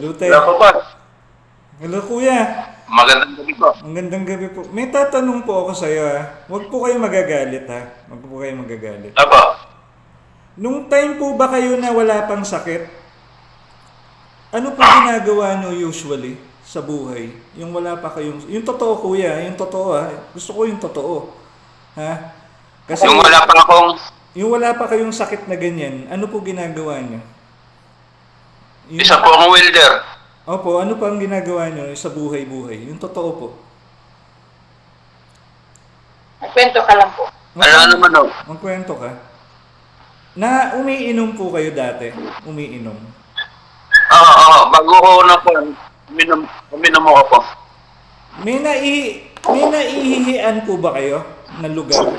Hello, te. Wala po? Hello, kuya. Magandang gabi po. Ang gandang gabi po. May tatanong po ako sa iyo, ha. Huwag po kayo magagalit, ha. Huwag po kayo magagalit. Apo. Nung time po ba kayo na wala pang sakit, ano po ginagawa nyo usually sa buhay? Yung wala pa kayong... Yung totoo, kuya. Yung totoo, ha. Gusto ko yung totoo. Ha? Kasi Yung wala pa akong... yung wala pa kayong sakit na ganyan, ano po ginagawa nyo? Yung- Isa po akong welder. Opo, ano pa ang ginagawa nyo sa buhay-buhay? Yung totoo po. Kwento ka lang po. Ano naman o? Magkwento ka. Na umiinom po kayo dati? Umiinom. Oo, oo. Bago ko na po, uminom, uminom ako po. May nai may naihihian po ba kayo na lugar?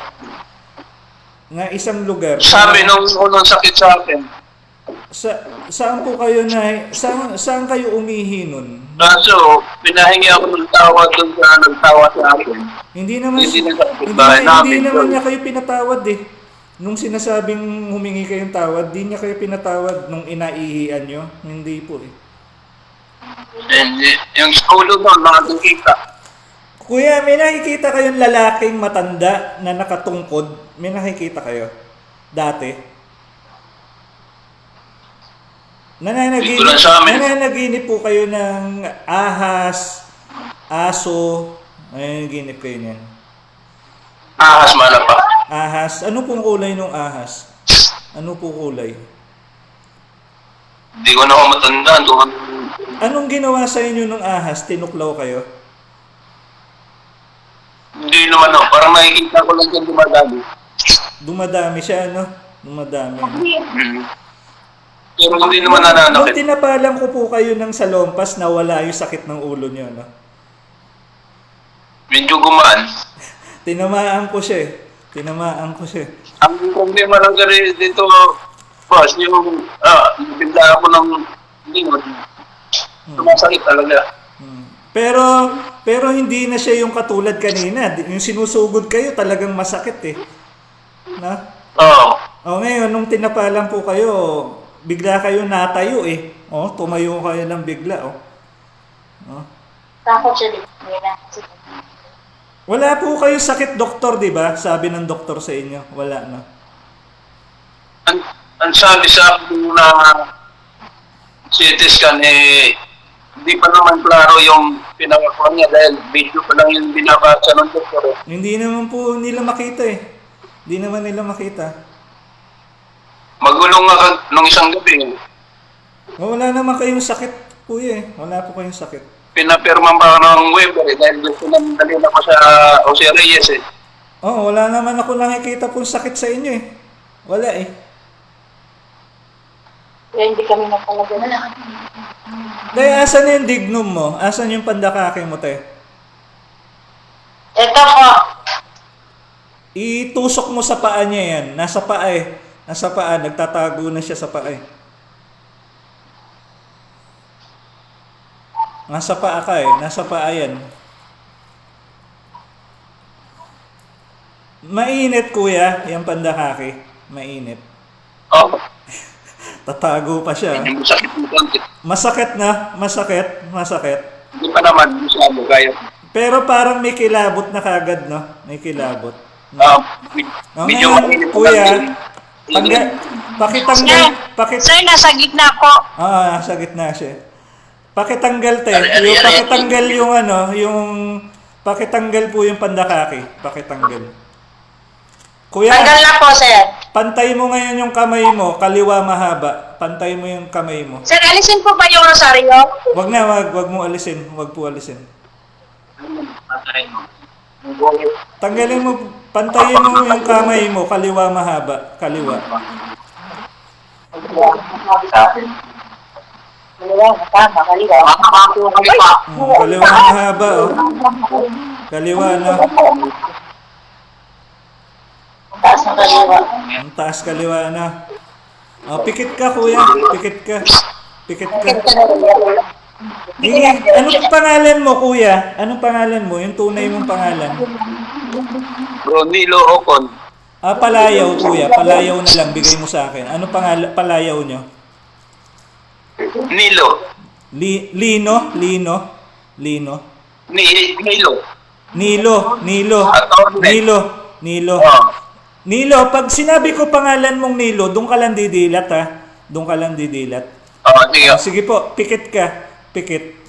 Na isang lugar. Sabi nung unang sakit sa akin, Sa, saan po kayo na saan, saan kayo umihi nun? kaso pinahingi ako ng tawad doon sa nagtawa sa akin. Hindi naman Hindi na hindi, hindi naman niya kayo pinatawad eh. Nung sinasabing humingi kayong tawad, di niya kayo pinatawad nung inaihian nyo. Hindi po eh. Y- yung ulo doon, nakakita. Kuya, may nakikita kayong lalaking matanda na nakatungkod? May nakikita kayo? Dati? Nananaginip, lang sa amin. nananaginip po kayo ng ahas, aso, nananaginip kayo niyan. Ahas man pa. Ahas, ano pong kulay ng ahas? Ano po kulay? Hindi ko na ako matandaan ano. Anong ginawa sa inyo ng ahas? Tinuklaw kayo? Hindi naman ako. Parang nakikita ko lang yung dumadami. Dumadami siya, ano? Dumadami. Mm. Pero hindi naman Nung nananakit. tinapalan ko po kayo ng salompas, nawala yung sakit ng ulo niyo, no? Medyo gumaan. Tinamaan ko siya eh. Tinamaan ko siya. Ang problema lang kasi dito, boss, yung, ah, nabigla ako ng lingon. Sumasakit talaga. Hmm. Pero, pero hindi na siya yung katulad kanina. Yung sinusugod kayo, talagang masakit eh. Na? Oo. O ngayon, nung tinapalan po kayo, bigla kayo natayo eh. O, tumayo kayo ng bigla, oh. O. Takot siya na. Wala po kayo sakit, doktor, di ba? Sabi ng doktor sa inyo. Wala na. Ang, ang sabi sa akin na CT scan, eh, hindi pa naman klaro yung pinakakuha niya dahil video pa lang yung binabasa ng doktor. eh. Hindi naman po nila makita eh. Hindi naman nila makita. Magulong nga ka- nung isang gabi, Wala naman kayong sakit, kuya eh. Wala po kayong sakit. pinapirman pa ako ng waiver eh, dahil gusto nang dalhin ako sa Jose Reyes eh. Oh, wala naman ako nakikita pong sakit sa inyo eh. Wala eh. Kaya hindi kami napalaga na. Dahil asan yung dignum mo? Asan yung pandakake mo, te? Ito po. Itusok mo sa paa niya yan. Nasa paa eh. Nasa paa. Nagtatago na siya sa paa eh. Nasa paa ka eh. Nasa paa yan. Mainit kuya, yung pandakake. Mainit. Oh, Tatago pa siya. medyo masakit na, masakit, masakit. Hindi pa naman masyado kaya. Pero parang may kilabot na kagad, no? May kilabot. Ah, Oh, medyo ngayon, mainit pa kuya, tanggal, pakitanggal, pakit, Sir, nasa gitna po. ah, sa gitna siya. Pakitanggal, te. Ari, ari, Yung ari, pakitanggal yung ano, yung, pakitanggal po yung pandakaki. Pakitanggal. Kuya, Tanggal na po, sir. pantay mo ngayon yung kamay mo, kaliwa mahaba. Pantay mo yung kamay mo. Sir, alisin po ba yung rosaryo? Wag na, wag, wag mo alisin. Wag po alisin. Patay mo. Tanggalin mo, pantayin mo yung kamay mo, kaliwa mahaba, kaliwa. Kaliwa, tama, kaliwa. Mm, kaliwa mahaba, oh. Kaliwa na. Taas ng kaliwa. Ang taas kaliwa na. Oh, pikit ka, kuya. Pikit ka. Pikit ka. Eh, anong pangalan mo, kuya? Anong pangalan mo? Yung tunay mong pangalan. Ronilo Ocon. Ah, palayaw, kuya. Palayaw na lang, bigay mo sa akin. Ano pangalan, palayaw nyo? Nilo. Li, Lino, Lino, Lino. Ni, Nilo. Nilo, Nilo, Attorney. Nilo, Nilo. Oh. Nilo, pag sinabi ko pangalan mong Nilo, doon ka lang didilat ha. Doon ka lang didilat. Oh. Ah, Sige po, pikit ka. Pikit.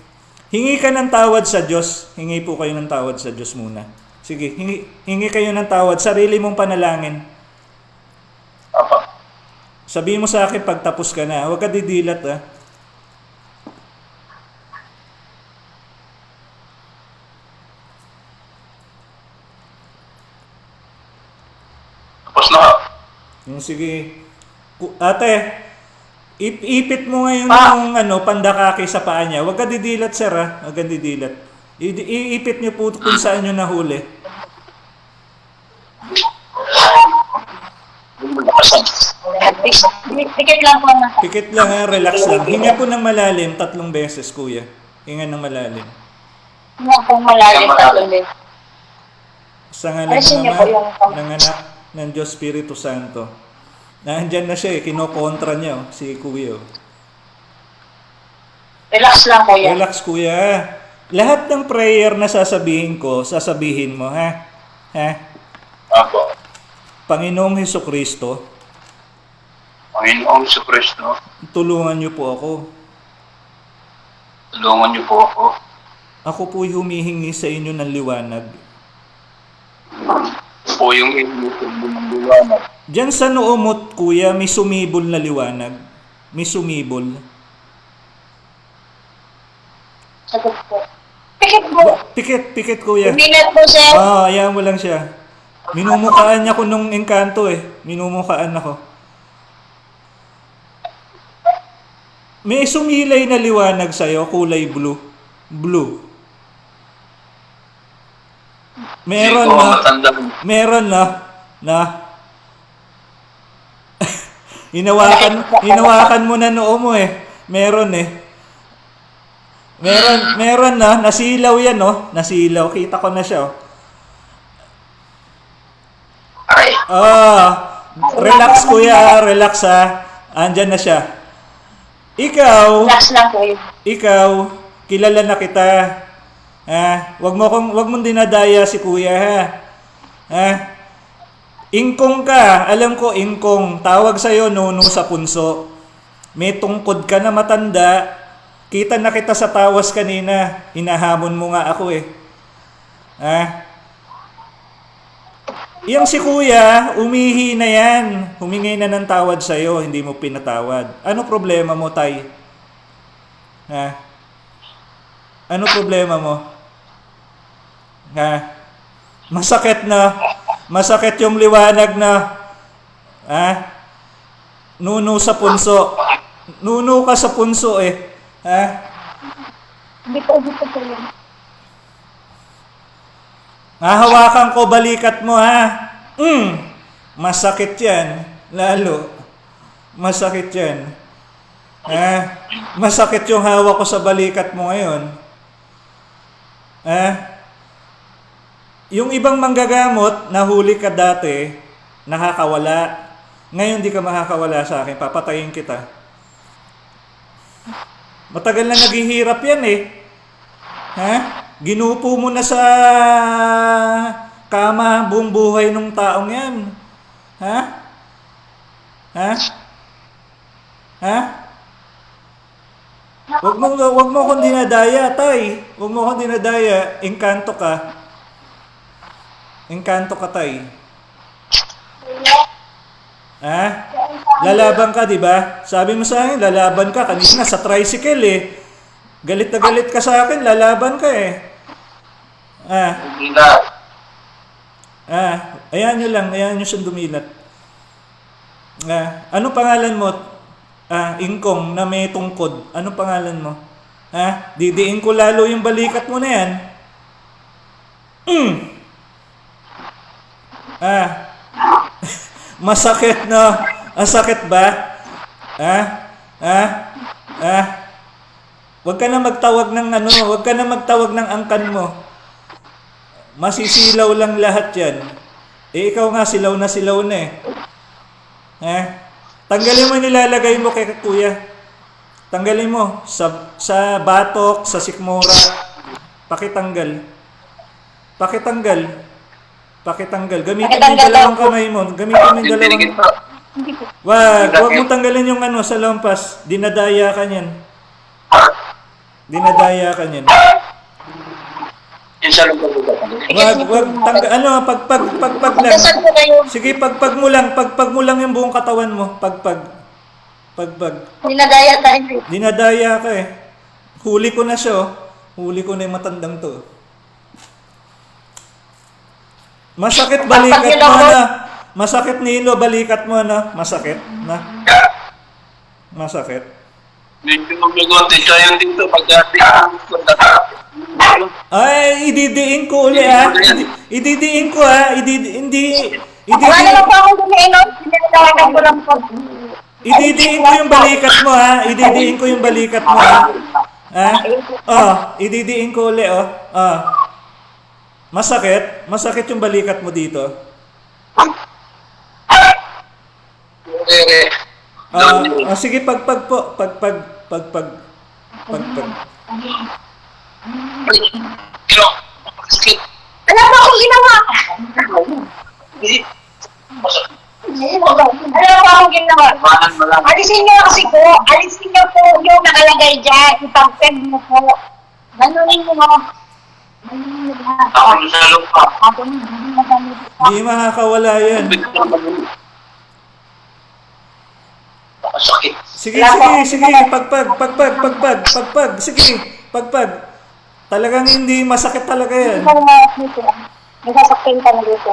Hingi ka ng tawad sa Diyos. Hingi po kayo ng tawad sa Diyos muna. Sige, hingi, hingi kayo ng tawad. Sarili mong panalangin. Apa. Sabihin mo sa akin pag tapos ka na. Huwag ka didilat ha. Tapos na. Yung sige. Ku- Ate, ip- ipit mo ngayon Pa. yung ano, pandakaki sa paa niya. Huwag ka didilat, sir, ha? Huwag ka didilat. I- iipit niyo po kung saan niyo nahuli. Tikit lang po ang Pikit lang, ha? Relax lang. Hinga po ng malalim, tatlong beses, kuya. Hinga ng malalim. Nga pong malalim tatlong din. Sa ngalan ng Ama, po ng Anak, ng Diyos Espiritu Santo. Nandyan na siya eh, kinokontra niya, oh, si kuya. oh. Relax lang po yan. Relax, kuya. Lahat ng prayer na sasabihin ko, sasabihin mo, ha? Ha? Apo. Panginoong Heso Kristo, Panginoong sa Kristo, tulungan niyo po ako. tulungan niyo po ako. Ako po'y humihingi sa inyo ng liwanag. Po yung mo ng liwanag. Diyan sa noo mo, kuya, may sumibol na liwanag. May sumibol. Sagot po. Pikit po. Pikit, pikit, kuya. Umilat po, sir. Ah, ayan mo lang siya. Minumukhaan niya ko nung engkanto eh. Minumukhaan ako. May sumilay na liwanag sa'yo, kulay blue. Blue. Meron na. Meron na. Na. hinawakan, hinawakan mo na noo mo eh. Meron eh. Meron, meron na. Nasilaw yan oh. Nasilaw. Kita ko na siya oh. Ay, Ah, relax kuya, relax ha. Andyan na siya. Ikaw, Relax lang po yun. ikaw, kilala na kita. Ha? Wag mo kong wag mong dinadaya si kuya ha. Ha? Ingkong ka, alam ko ingkong. Tawag sa nuno sa punso. May tungkod ka na matanda. Kita na kita sa tawas kanina. Hinahamon mo nga ako eh. Ha? Yung si kuya, umihi na yan. Humingi na ng tawad sa'yo, hindi mo pinatawad. Ano problema mo, Tay? Ha? Ano problema mo? Ha? Masakit na. Masakit yung liwanag na. Ha? Nuno sa punso. Nuno ka sa punso eh. Ha? Hindi po, po po yun. Hahawakan ko balikat mo ha. Mm, masakit yan. Lalo. Masakit yan. Ha? Masakit yung hawak ko sa balikat mo ngayon. Ha? Yung ibang manggagamot, nahuli ka dati, nakakawala. Ngayon di ka makakawala sa akin, papatayin kita. Matagal na naghihirap yan eh. Ha? Ginupo mo na sa kama buong buhay ng taong yan. Ha? Ha? Ha? Wag mo wag mo akong dinadaya, tay. Wag mo akong dinadaya. Engkanto ka. Engkanto ka, tay. Ha? Lalaban ka, di ba? Sabi mo sa akin, lalaban ka kanina sa tricycle eh. Galit na galit ka sa akin, lalaban ka eh. Ah, hindi na. ah, ayan nyo lang, ayan nyo siyang dumilat. Ah, ano pangalan mo? Ah, ingkong na may tungkod. Ano pangalan mo? Ha? Didiin ko lalo yung balikat mo na yan. Mm. Ah. Masakit na. Ang sakit ba? Ha? Ha? Ha? Huwag ka na magtawag ng ano, huwag ka na magtawag ng angkan mo. Masisilaw lang lahat yan. Eh, ikaw nga, silaw na silaw na eh. Ha? Tanggalin mo yung nilalagay mo kay kuya. Tanggalin mo sa sa batok, sa sikmura. Pakitanggal. Pakitanggal. Pakitanggal. Gamitin mo yung dalawang kamay mo. Gamitin mo yung dalawang... Hindi po. Wag, wag mo tanggalin yung ano sa lampas. Dinadaya ka niyan. Dinadaya ka niyan. Yung sa ko. Wag, wag tanggal ano, pag pag pag pag lang. Hanggang saan po kayo? Sige, pagpag mo lang, pagpag mo lang yung buong katawan mo. Pagpag. Pagpag. Dinadaya tayo. Dinadaya ka eh. Huli ko na siya oh. Huli ko na yung matandang to. Masakit balikat Pagpag mo ako. na. Masakit nilo, balikat mo na. Masakit na. Masakit. Medyo umigonti siya yung dito pag-ati ang Ay, ididiin ko uli ah. Idi- Ididiin ko ah. Ididi, hindi, Wala naman po akong gumiinom. Dinadaya ko lang po. ididiin ko yung balikat mo ha. Ididiin ko yung balikat mo ha. Ha? Oh, ididiin ko uli oh. Oh. Masakit? Masakit yung balikat mo dito? Eh, Ah, ah, sige, pagpag po. Pagpag, pagpag, pagpag. Pero, sakit. Wala po akong ginawa. Eh. Wala po akong ginawa. Mo. Alisin niyo kasi po. Alisin niyo po yung nakalagay dyan. Ipag-peg mo po. Ganunin mo. Mo. Ako na sa lupa. Ako na, hindi makakawala yan. Naman yun. Masakit. Sige, sige, sige. Pagpag, pagpag, pagpag, pagpag. Sige, pagpag. Talagang hindi masakit talaga yan. Ikaw na dito. Nasasaktan ka na dito.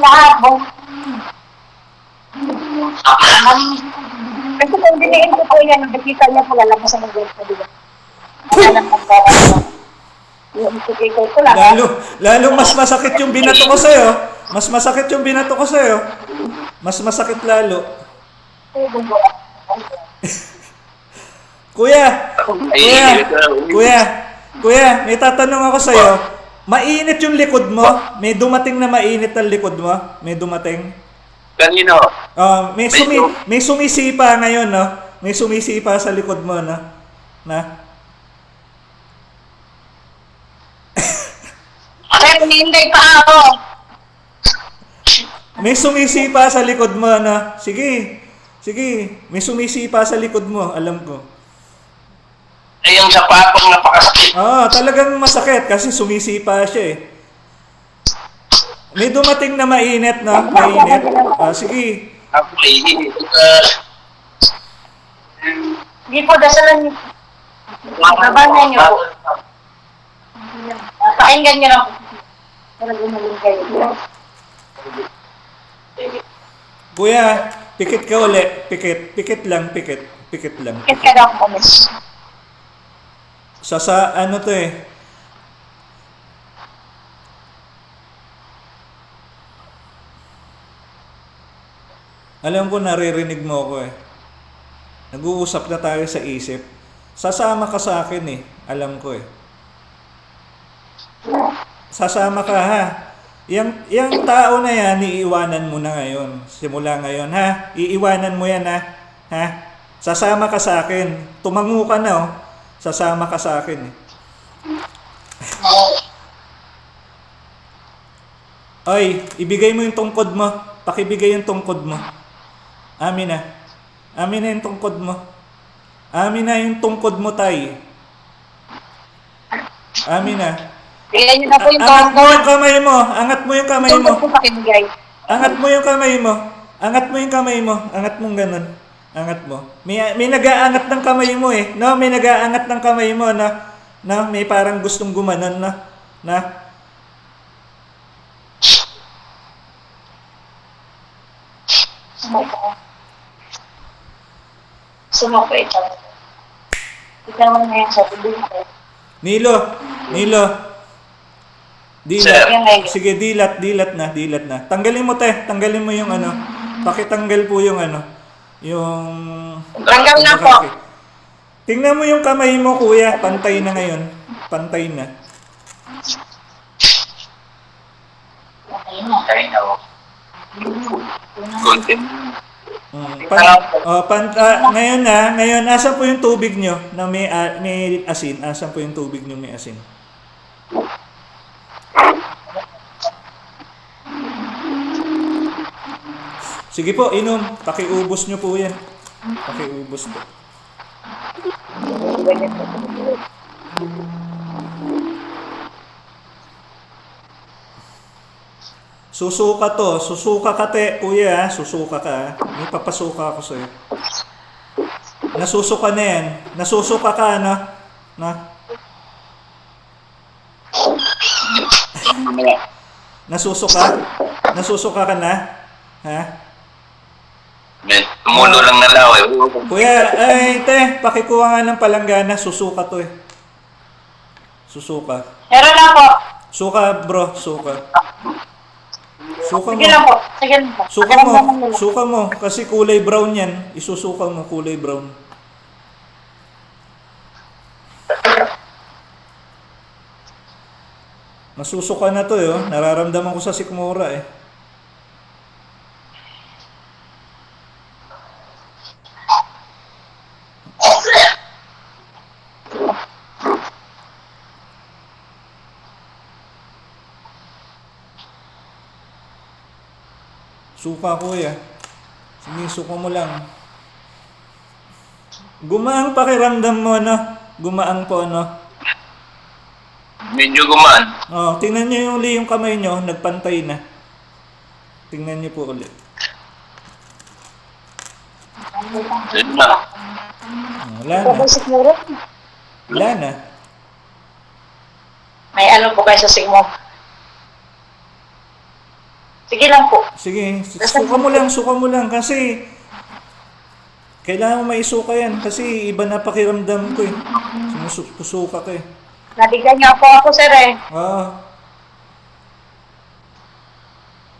Lahat. bo. Kasi kung diniin ko po yan, nakikita niya po lalabas ang. Wala nang magkakaroon. Yung ikikay ko lang. Lalo, lalo mas masakit yung binato ko sa'yo. Mas masakit yung binato ko sa'yo. Mas masakit lalo. Kuya, kuya, kuya, kuya, may tatanong ako sa'yo. Mainit yung likod mo? May dumating na mainit ang likod mo? May dumating? Kanino? Ah, may sumi may sumisipa ngayon, no? May sumisipa sa likod mo, no? Na? Sir, hinihintay pa ako. May sumisipa sa likod mo, no? Sige. Sige, may sumisipa sa likod mo, alam ko. Ay, yung sapatong napakasakit. Ah, talagang masakit kasi sumisipa siya eh. May dumating na mainit na, mainit. Ah, sige. Ako uh, Hindi po, dasalan niyo. Babangan niyo po. Pakinggan niyo lang. Para gumaling kayo. Kuya, pikit ka uli. Pikit. Pikit lang, pikit. Pikit lang. Bakit ka daw kami? Sa sa ano to eh. Alam ko naririnig mo ako eh. Nag-uusap na tayo sa isip. Sasama ka sa akin eh. Alam ko eh. Sasama ka ha. Yang, yang tao na yan, iiwanan mo na ngayon. Simula ngayon ha. Iiwanan mo yan ha. Ha? Sasama ka sa akin. Tumango ka na oh. Sasama ka sa akin eh. Oy, ibigay mo yung tungkod mo. Pakibigay yung tungkod mo. Amin na. Amin na yung tungkod mo. Amin na yung tungkod mo, tay. Amin na. Bigyan niyo na po yung Angat mo yung kamay mo. Angat mo yung kamay mo. Tongkod po. Angat mo yung kamay mo. Angat mo yung kamay mo. Angat mong ganun. Angat mo. May, may nag-aangat ng kamay mo eh. No, may nag-aangat ng kamay mo na na may parang gustong gumanon na na Sumoko. Sumoko ito. Ikaw na yan sa ko. Nilo, Nilo. Dilat. Sir. Sige, dilat, dilat na, dilat na. Tanggalin mo te, tanggalin mo yung ano. Pakitanggal po yung ano, yung Tanggal na po. Tingnan mo yung kamay mo, kuya. Pantay na ngayon. Pantay na. Okay na. Kain ako. Konti. Mm, pan, oh, pan, ah, ngayon na, ngayon, asan po yung tubig nyo na may, ah, may asin? Asan po yung tubig nyo may asin? Sige po, inom. Pakiubos nyo po yan. Pakiubos po. Susuka to. Susuka ka, te. Kuya, susuka ka. May papasuka ako sa'yo. Nasusuka na yan. Nasusuka ka, ano? Na? Nasusuka? Nasusuka ka na? Ha? May tumulo lang na law eh. Kuya, ay, te, pakikuha nga ng palanggana. Susuka to eh. Susuka. Meron lang po. Suka, bro. Suka. Suka mo. Sige lang po. Sige lang po. Suka mo. Suka mo. Kasi kulay brown yan. Isusuka mo kulay brown. Nasusuka na to eh. oh. Nararamdaman ko sa sikmura eh. Suka kuya. Sige, suka mo lang. Gumaang pakiramdam mo, no? Gumaang po, no? Medyo gumaan. Oh, tingnan niyo yung uli yung kamay niyo, nagpantay na. Tingnan niyo po ulit. Yun na. Oh, wala na. Wala na. May ano po kayo sa sigmo. Sige lang po. Sige, suka mo lang, suka mo lang kasi kailangan mo maisuka yan kasi iba na pakiramdam ko eh. Sumusuka ka eh. Nabigyan niya po ako, sir eh. Ah.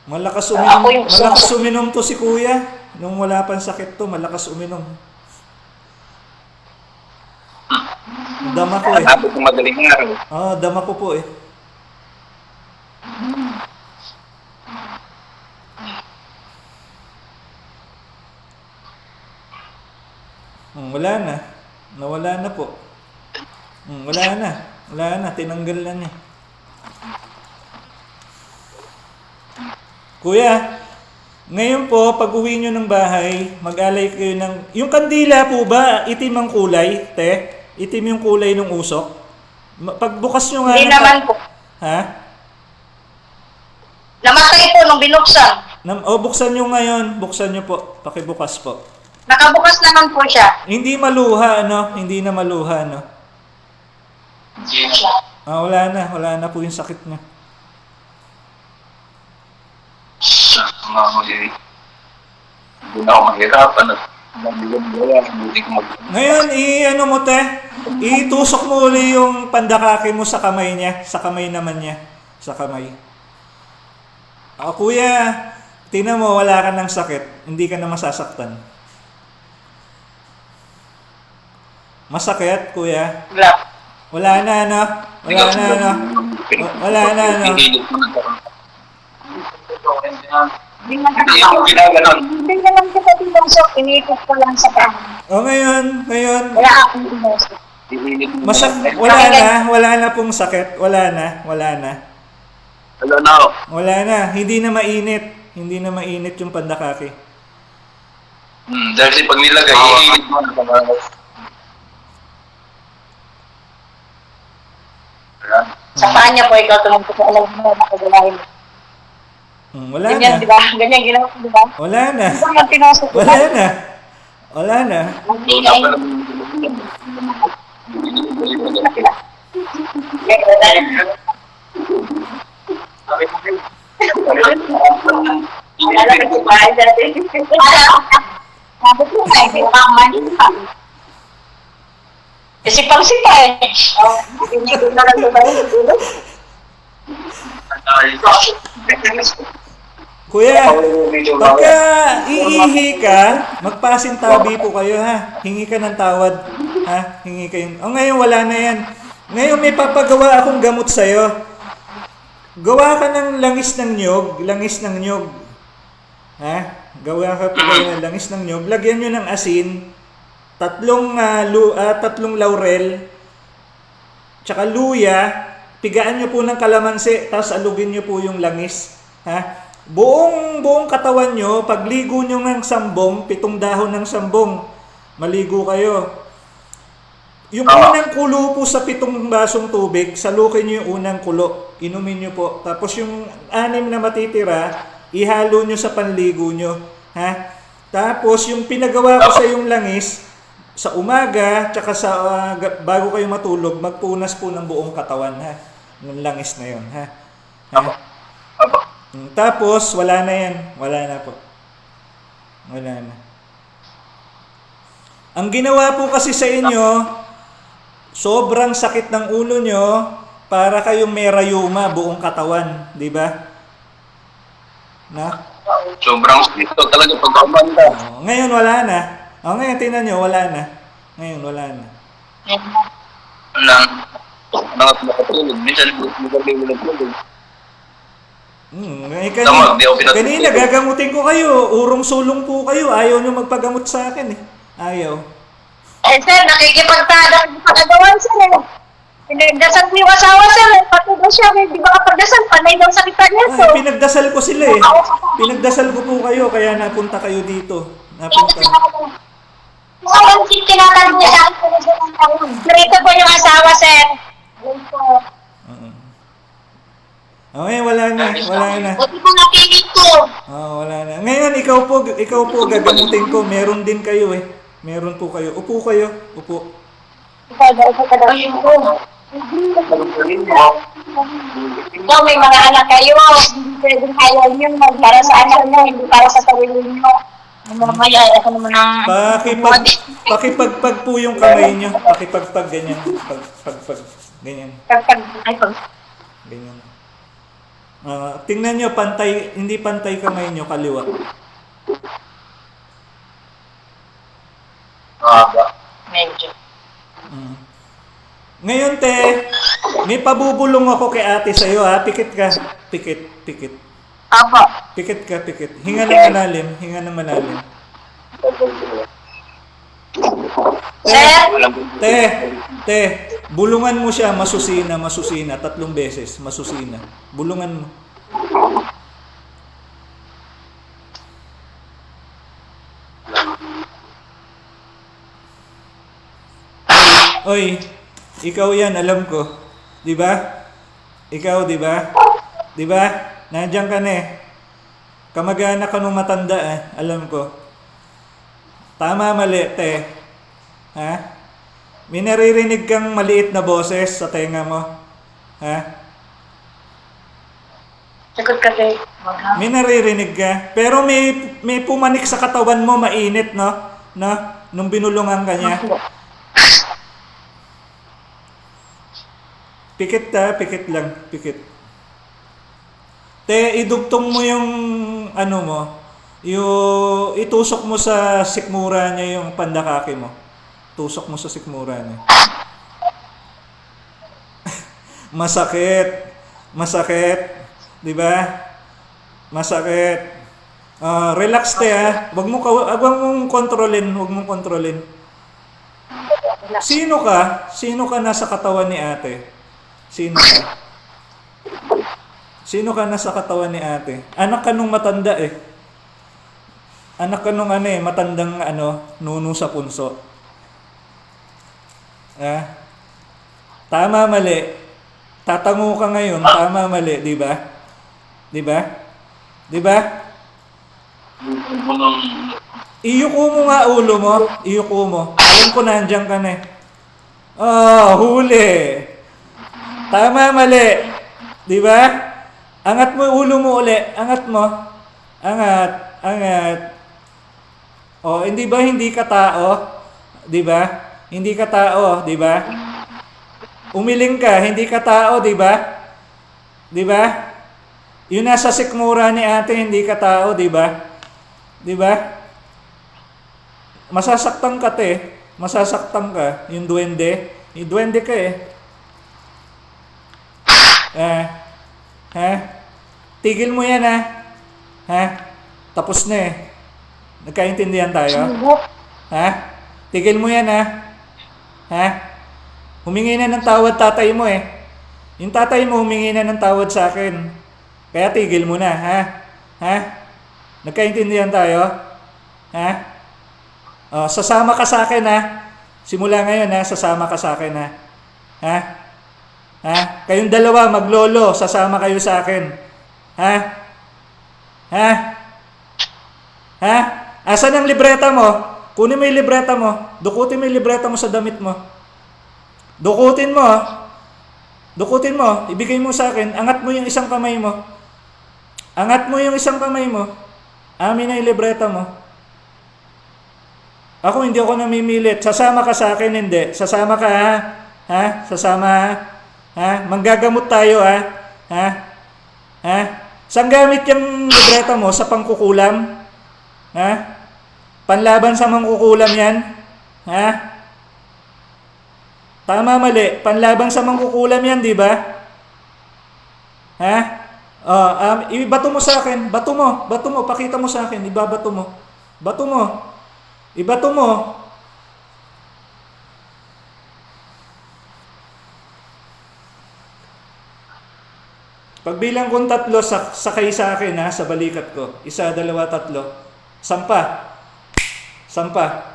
Malakas uminom, ako yung malakas uminom to si kuya. Nung wala pang sakit to, malakas uminom. Dama ko eh. Tapos ng madaling araw. Ah, dama ko po eh. Hmm, wala na. Nawala na po. Hmm, wala na. Wala na. Tinanggal na niya. Kuya, ngayon po, pag uwi nyo ng bahay, mag-alay kayo ng... Yung kandila po ba, itim ang kulay, te? Itim yung kulay ng usok? Pagbukas nyo nga... Hindi ng- naman po. Ha? Namatay po nung binuksan. Nam- o, buksan nyo ngayon. Buksan nyo po. Pakibukas po. Nakabukas naman po siya. Hindi maluha, ano? Hindi na maluha, ano? Na. Ah, wala na. Wala na po yung sakit niya. Mga muli. Hindi na ako mahirapan at. Hindi ko mag... Ngayon, i-ano mo, te? Itusok mo uli yung pandakake mo sa kamay niya. Sa kamay naman niya. Sa kamay. Ah, kuya, tingnan mo, wala ka ng sakit. Hindi ka na masasaktan. Masakit, kuya? Wala. Wala na, ano? Wala na, ano? Wala na, ano? Pinilit ko na. Hindi na Hindi ako ginaganon. Hindi naman kita tinusok. Iniikot ko lang sa kanya. O ngayon, ngayon, Wala akong tinusok. Na masak lang. wala na, wala na pong sakit. Wala na, wala na. Wala na ako. Wala na, hindi na mainit. Hindi na mainit yung pandakake. Hmm, dahil si pag nilagay, iinit mo na pag Sa paa niya po, ikaw tumungkot sa alam mo na kagalahin. Hmm, wala Ganyan, di na. ba? Ganyan ginawa ko, di ba? Wala na. Ito yung tinusok ko. Wala na. Wala na. Hindi Wala na pa yun. Naman. Kaya dahil alam ko ba, dati. Sabi ko, ay, di ba, manita. Kasi pang sipa eh. Oh, hindi ko na lang lumayan. Kuya, pagka iihi ka, magpasintabi po kayo ha. Hingi ka ng tawad. Ha? Hingi kayo. O ngayon wala na yan. Ngayon may papagawa akong gamot sa'yo. Gawa ka ng langis ng nyog. Langis ng nyog. Ha? gawa ka po kayo ng langis ng nyog, lagyan nyo ng asin, tatlong, ah, lu, ah, tatlong laurel, tsaka luya, pigaan nyo po ng kalamansi, tapos alugin nyo po yung langis. Ha? Buong, buong katawan nyo, pagligo nyo ng sambong, pitong dahon ng sambong, maligo kayo. Yung unang kulo po sa pitong basong tubig, salukin nyo yung unang kulo. Inumin nyo po. Tapos yung anim na matitira, ihalo nyo sa panligo nyo. Ha? Tapos yung pinagawa ko sa yung langis, sa umaga, tsaka sa ga- bago kayo matulog, magpunas po ng buong katawan. Ha? Ng langis na yon Ha? ha? Apo. Mm, Tapos, wala na yan. Wala na po. Wala na. Ang ginawa po kasi sa inyo, sobrang sakit ng ulo nyo para kayong may rayuma buong katawan. Di ba? Na? Sobrang sakit talaga pag ngayon wala na. Oh, ngayon tingnan nyo, wala na. Ngayon wala na. Nang, nangat makatulog. Minsan, nagtulog. Hmm, eh, kanina, kanina gagamutin ko kayo. Urong sulong po kayo. Ayaw nyo magpagamot sa akin eh. Ayaw. Eh, sir, nakikipagtada sa kagawan, sir. eh. Pinagdasal ko yung asawa, sir. eh. Pati daw siya, eh, di ba kapagdasal, panay daw sa kita niya, Ay, sir. pinagdasal ko sila eh. Pinagdasal ko po kayo, kaya napunta kayo dito. Napunta. Ngayon, si tinatanong niya sa akin, Narito po yung asawa, sir. Oo. Okay, wala na, wala na. Buti po napili ko. Oh, wala na. Ngayon, ikaw po, ikaw po gagamutin ko. Meron din kayo eh. Meron po kayo. Upo kayo. Upo. Ikaw may mga anak kayo. Hindi pwedeng ayaw nyo. Para sa anak nyo, hindi para sa sarili nyo. Mamaya, ako naman ang... Pakipag, pakipagpag po yung kamay nyo. Pakipagpag ganyan. Pag, pag, pag, ganyan. Pagpag, ay, pag, Ganyan. Ah, tingnan nyo, pantay, hindi pantay kamay nyo, kaliwa. Ah, medyo. Mm. Ngayon, te, may pabubulong ako kay ate sa'yo, ha? Pikit ka. Pikit, pikit. Apo. Pikit ka, pikit. Hinga ng malalim, hinga ng malalim. Sir? Te, te, bulungan mo siya, masusina, masusina, tatlong beses, masusina. Bulungan mo. Oy, ikaw yan, alam ko. Di ba? Ikaw, di ba? Di ba? Nandiyan ka na eh. Kamag-anak ka nung matanda eh, alam ko. Tama, mali, te. Ha? May naririnig kang maliit na boses sa tenga mo. Ha? Sagot ka kay Maghang. May naririnig ka. Pero may, may pumanik sa katawan mo, mainit, no? No? Nung binulungan ka niya. Pikit ta, pikit lang, pikit. Te, idugtong mo yung ano mo, yung itusok mo sa sikmura niya yung pandakake mo. Tusok mo sa sikmura niya. Masakit. Masakit. 'Di ba? Masakit. Ah, relax te ha. Wag mo ka- wag mong kontrolin, wag mong kontrolin. Sino ka? Sino ka nasa katawan ni ate? Sino ka? Sino ka nasa katawan ni ate? Anak ka nung matanda eh. Anak ka nung ano eh, matandang ano, nuno sa punso. Ah? Tama mali. Tatango ka ngayon, tama mali, di ba? Di ba? Di ba? Iyuko mo nga ulo mo. Iyuko mo. Alam ko nandiyan ka na eh. Oh, huli. Tama, mali. Di ba? Angat mo ulo mo uli. Angat mo. Angat. Angat. Oh, hindi ba hindi ka tao? Di ba? Hindi ka tao, di ba? Umiling ka, hindi ka tao, di ba? Di ba? Yung nasa sikmura ni ate, hindi ka tao, di ba? Di ba? Masasaktan ka te. Masasaktan ka. Yung duwende. Yung duwende ka eh. Eh. Ha? Tigil mo yan ha. Ha? Tapos na eh. Nagkaintindihan tayo? Ha? Tigil mo yan ha? Ha? Humingi na ng tawad tatay mo eh. Yung tatay mo humingi na ng tawad sa akin. Kaya tigil mo na, ha? Ha? Nagkaintindihan tayo? Ha? Oh, sasama ka sa akin ha? Simula ngayon ha, sasama ka sa akin ha? Ha? Ha? Kayong dalawa maglolo, sasama kayo sa akin. Ha? Ha? Ha? Asan ang libreta mo? Kunin mo yung libreta mo. Dukutin mo yung libreta mo sa damit mo. Dukutin mo. Dukutin mo. Ibigay mo sa akin. Angat mo yung isang kamay mo. Angat mo yung isang kamay mo. Amin na yung libreta mo. Ako hindi ako namimilit. Sasama ka sa akin, hindi. Sasama ka ha? Ha? Sasama ha? Ha? Manggagamot tayo ha? Ha? Ha? Saan gamit yung libreta mo? Sa pangkukulam? Ha? Panlaban sa mangkukulam yan? Ha? Tama mali. Panlaban sa mangkukulam yan, di ba? Ha? Oh, um, ibato mo sa akin. Bato mo. Bato mo. Pakita mo sa akin. Ibabato mo. Bato mo. Ibato mo. Pagbilang kong tatlo, sak sakay sa akin ha, sa balikat ko. Isa, dalawa, tatlo. Sampa. Sampa.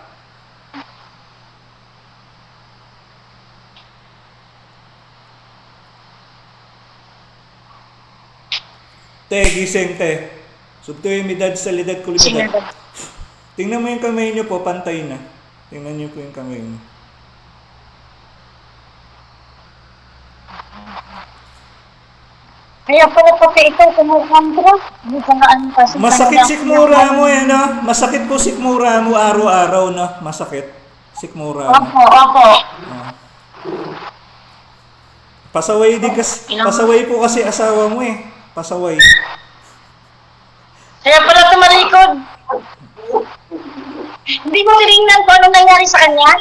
Te, gising te. Subto yung midad sa lidad ko. Tingnan mo yung kamay niyo po, pantay na. Tingnan niyo po yung kamay niyo. Kaya pala pati ito, kumukontra. Nga ano kasi. Masakit sikmura mo eh, no? Masakit po sikmura mo araw-araw, no? Masakit. Sikmura mo. Opo, opo. Pasaway din kasi, pasaway po kasi asawa mo eh. Pasaway. Kaya pala tumalikod. Hindi mo tinignan kung anong nangyari sa kanya?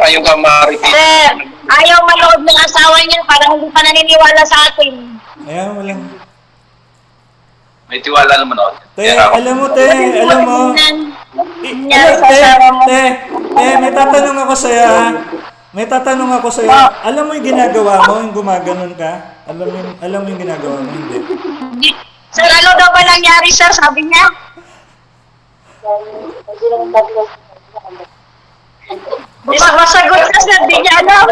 Ayaw ka ma-repeat. Sir, ayaw manood ng asawa niya, parang hindi pa naniniwala sa atin. Ayan, walang... May tiwala naman ako. Te, Kaya alam mo, te, alam mo. Eh, alam, sa te, te, te, may tatanong ako sa'yo, ha? May tatanong ako sa'yo. Alam mo yung ginagawa mo, yung gumaganon ka? Alam mo, yung- alam mo yung ginagawa mo, hindi. Di- Sir, ano daw ba nangyari, sir? Sabi niya. Isa masagot ka, sir. Di niya alam.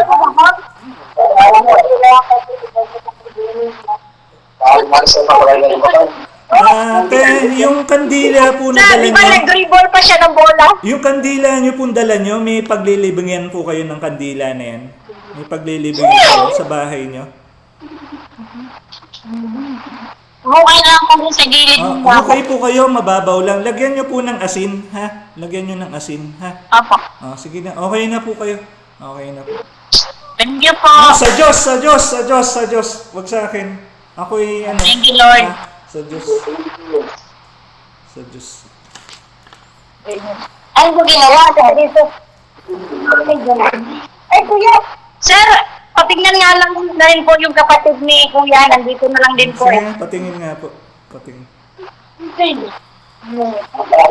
Ah, te, yung kandila po na dala di ba nyo, nag-dribble pa siya ng bola? yung kandila nyo pong dala nyo, may paglilibingan po kayo ng kandila na yan. May paglilibingan kayo sa bahay nyo. Na ako dun sa gilid Ah, ng bako. okay po kayo, mababaw lang. Lagyan nyo po ng asin, ha? Lagyan nyo ng asin, ha? Opo. Ah, sige na, okay na po kayo. Okay na po. Thank you po. Ah, sa Diyos, sa Diyos, sa Diyos, sa Diyos. Huwag sa akin. Ako'y ano. Thank you, Lord. ah, sa Diyos. Sa Diyos. Ano po ginawa sa dito? Ay, kuya. Sir, patingnan nga lang na rin po yung kapatid ni kuya. Nandito na lang din po. Sige, patingin nga po. Patingin.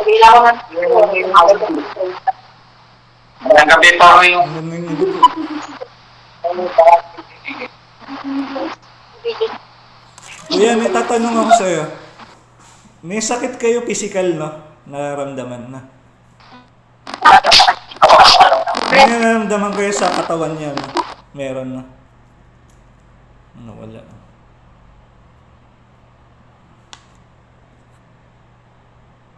Bilang ko na. Ang gabi ako yung nang hindi po? Kuya, may tatanong ako sa'yo. May sakit kayo physical, no? Nararamdaman na. May nararamdaman kayo sa katawan niya, no? Meron na. Ano, wala.